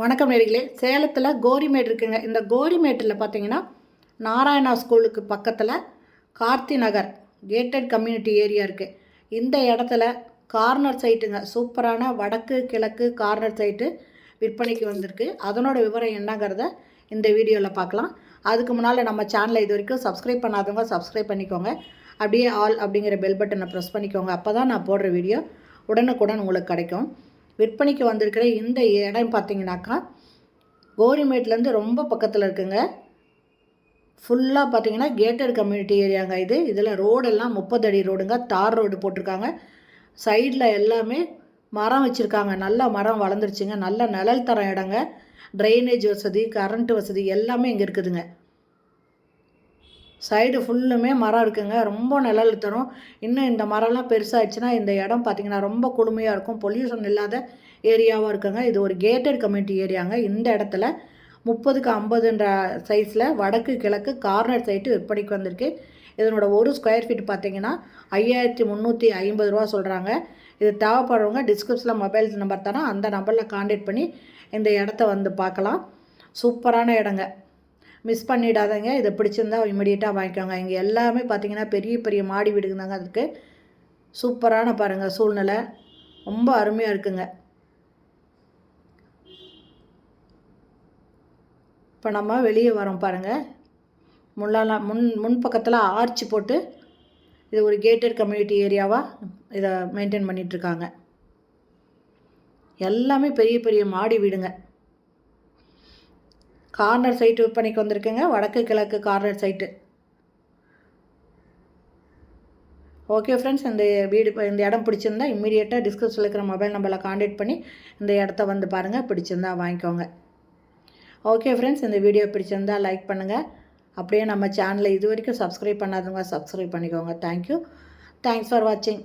வணக்கம் நேர்களே. சேலத்தில் கோரிமேடு இருக்குங்க. இந்த கோரிமேட்டில் பார்த்தீங்கன்னா நாராயணா ஸ்கூலுக்கு பக்கத்தில் Karthi Nagar gated community area இருக்குது இந்த இடத்துல கார்னர் சைட்டுங்க சூப்பரான வடக்கு கிழக்கு கார்னர் சைட்டு விற்பனைக்கு வந்திருக்கு. அதனோட விவரம் என்னங்கிறத இந்த வீடியோவில் பார்க்கலாம் அதுக்கு முன்னால் நம்ம சேனலை இது வரைக்கும் சப்ஸ்கிரைப் பண்ணாதவங்க சப்ஸ்கிரைப் பண்ணிக்கோங்க. அப்படியே ஆல் அப்படிங்கிற பெல் பட்டனை ப்ரெஸ் பண்ணிக்கோங்க. அப்போ தான் நான் போடுற வீடியோ உடனுக்குடன் உங்களுக்கு கிடைக்கும். விற்பனைக்கு வந்திருக்கிற இந்த இடம் பார்த்தீங்கன்னாக்கா கோரிமேட்லேருந்து ரொம்ப பக்கத்தில் இருக்குங்க. ஃபுல்லாக பார்த்தீங்கன்னா கேட்டட் கம்யூனிட்டி ஏரியாங்க இது. இதில் ரோடெல்லாம் முப்பது அடி ரோடுங்க. தார் ரோடு போட்டிருக்காங்க. சைடில் எல்லாமே மரம் வச்சுருக்காங்க. நல்லா மரம் வளர்ந்துருச்சுங்க. நல்ல நிழல் தர இடங்க. ட்ரைனேஜ் வசதி கரண்ட் வசதி எல்லாமே இங்கே இருக்குதுங்க. சைடு ஃபுல்லுமே மரம் இருக்குங்க. ரொம்ப நிழல் தரும் இன்னும் இந்த மரம்லாம் பெருசாகிடுச்சுன்னா இந்த இடம் பார்த்திங்கன்னா ரொம்ப குளுமையாக இருக்கும். பொல்யூஷன் இல்லாத ஏரியாவாக இருக்குங்க. இது ஒரு கேட்டட் கம்யூனிட்டி ஏரியாங்க இந்த இடத்துல முப்பதுக்கு ஐம்பதுன்ற சைஸில் வடக்கு கிழக்கு கார்னர் சைட்டு விற்பனைக்கு வந்திருக்கு. இதனோட ஒரு ஸ்கொயர் ஃபீட் பார்த்தீங்கன்னா ஐயாயிரத்தி முந்நூற்றி ஐம்பது ரூபா சொல்கிறாங்க இது தேவைப்படுறவங்க டிஸ்கிரிப்ஷனில் மொபைல் நம்பர் தரோம் அந்த நம்பரில் காண்டாக்ட் பண்ணி இந்த இடத்த வந்து பார்க்கலாம். சூப்பரான இடங்க. மிஸ் பண்ணிடாதீங்க. இதை பிடிச்சிருந்தா இமீடியட்டாக வாங்கிக்கோங்க. இங்கே எல்லாமே பார்த்தீங்கன்னா பெரிய பெரிய மாடி வீடுங்க தாங்க அதுக்கு. சூப்பரான பாருங்கள் சூழ்நிலை. ரொம்ப அருமையாக இருக்குங்க. இப்போ நம்ம வெளியே வரோம் பாருங்கள் முன்னால முன் முன் பக்கத்தில் ஆர்ச் போட்டு இது ஒரு கேட்டட் கம்யூனிட்டி ஏரியாவாக இதை மெயின்டைன் பண்ணிகிட்ருக்காங்க எல்லாமே பெரிய பெரிய மாடி வீடுங்க. கார்னர் சைட்டு விற்பனைக்கு வந்திருக்குங்க. வடக்கு கிழக்கு கார்னர் சைட்டு. ஓகே ஃப்ரெண்ட்ஸ் இந்த வீடு இந்த இடம் பிடிச்சிருந்தா இம்மீடியட்டாக டிஸ்கிரிப்ஷனில் இருக்கிற மொபைல் நம்பரில் காண்டாக்ட் பண்ணி இந்த இடத்த வந்து பாருங்கள் பிடிச்சிருந்தா வாங்கிக்கோங்க. ஓகே ஃப்ரெண்ட்ஸ் இந்த வீடியோ பிடிச்சிருந்தா லைக் பண்ணுங்கள் அப்படியே நம்ம சேனலை இது வரைக்கும் சப்ஸ்கிரைப் பண்ணாதவங்க சப்ஸ்கிரைப் பண்ணிக்கோங்க. தேங்க்யூ தேங்க்ஸ் ஃபார் வாட்சிங்